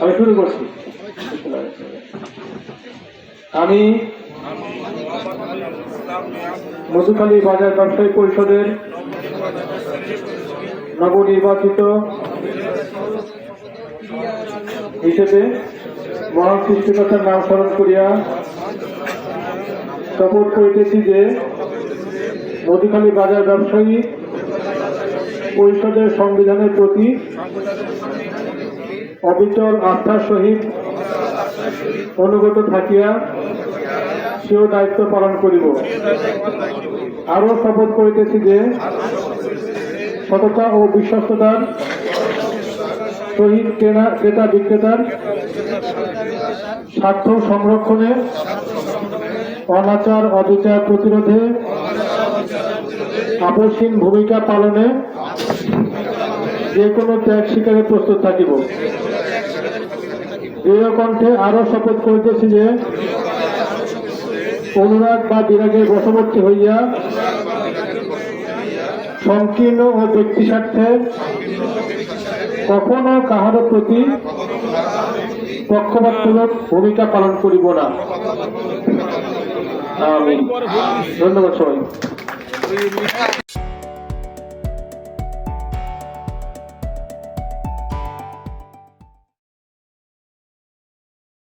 আমি শুরু করছি। আমি মধুখালী বাজার ব্যবসায়ী পরিষদের নবনির্বাচিত হিসেবে মহান সৃষ্টিকর্তার নাম স্মরণ করিয়া শপথ করিতেছি যে মধুখালী বাজার ব্যবসায়ী পরিষদের সংবিধানের প্রতি অবিচল আস্থার সহিত অনুগত থাকিয়া সেও দায়িত্ব পালন করিব। আরও শপথ করিতেছি যে, সততা ও বিশ্বস্ততার সহিত কেনা ক্রেতা বিক্রেতার স্বার্থ সংরক্ষণে অনাচার, অবিচার প্রতিরোধে আপসহীন ভূমিকা পালনে যে কোনো ত্যাগ স্বীকারে প্রস্তুত থাকিব। দৃঢ় কণ্ঠে আরও শপথ করিতেছি যে, অনুরাগ বা বিরাগের বশবর্তী হইয়া সংকীর্ণ ও ব্যক্তি স্বার্থে কখনো কাহারো প্রতি পক্ষপাতমূলক ভূমিকা পালন করিব না। ধন্যবাদ সবাই